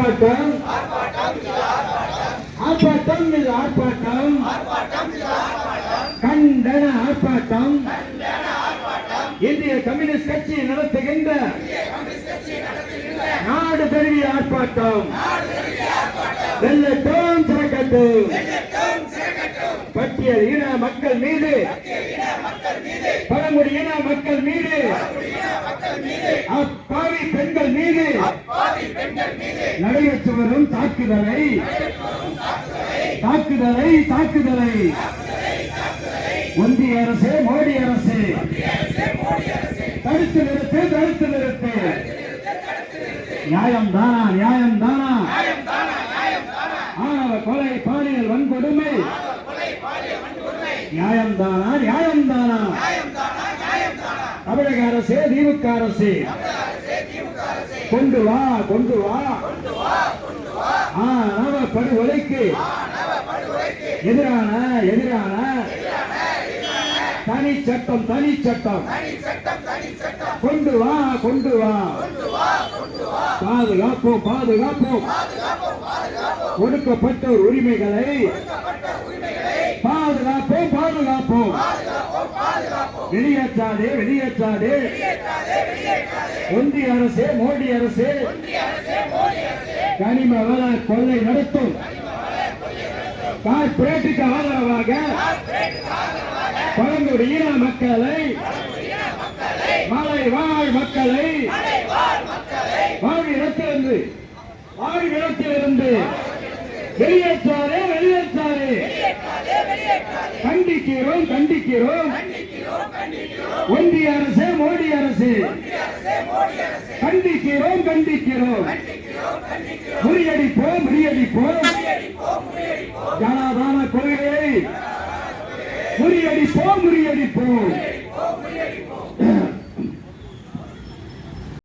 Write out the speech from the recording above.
ஆர்ப்பாட்டம். ஆர்ப்பாட்டம் இது ஆர்ப்பாட்டம். கண்டன ஆர்ப்பாட்டம். இந்திய கம்யூனிஸ்ட் கட்சி நடத்துகின்ற நாடு தழுவிய ஆர்ப்பாட்டம். வெள்ளட்டும் சிறக்கட்டும் பட்டியல் இன மக்கள் மீது பழங்குடி இன மக்கள் மீது அப்பாவி பெண்கள் மீது நடைபெற்று வரும் தாக்குதலை தாக்குதலை தாக்குதலை ஒன்றிய அரசு மோடி அரசு தடுத்து நிறுத்து தடுத்து நிறுத்து. நியாயம் தானா நியாயம் தானா? ஆணவ கொலை பாலியல் வன்கொடுமை நியாயம்தானா? நியாயம்தானா? தமிழக அரசு திமுக அரசே. கொண்டு வா கொண்டு வா. ஆணவ படுகொலைக்கு. எதிரான எதிரான. தனி சட்டம் தனி சட்டம். கொண்டு வா கொண்டு வா. பாதுகாப்போம் பாதுகாப்போம். ஒடுக்கப்பட்ட உரிமைகளை பாதுகாப்போம் பாதுகாப்போம். வெளியேற்றாதே வெளியேற்றாதே. ஒன்றிய அரசே மோடி அரசே. கனிம வள கொள்ளை நடத்தும். கார்பரேட்டுக்கு ஆதரவாக பழங்குடியின மக்களை மலை வாழ் மக்களை வாழ்விடத்திலிருந்து வாழ்விடத்திலிருந்து வெளியேற்றாரே வெளியேற்றாரே கண்டிக்கிறோம் கண்டிக்கிறோம். ஒன்றிய அரசு மோடி அரசு. கண்டிக்கிறோம் கண்டிக்கிறோம். முறியடிப்போம் முறியடிப்போம். ஜனாதான கொள்கையை முறியடிப்போம் முறியடிப்போம்.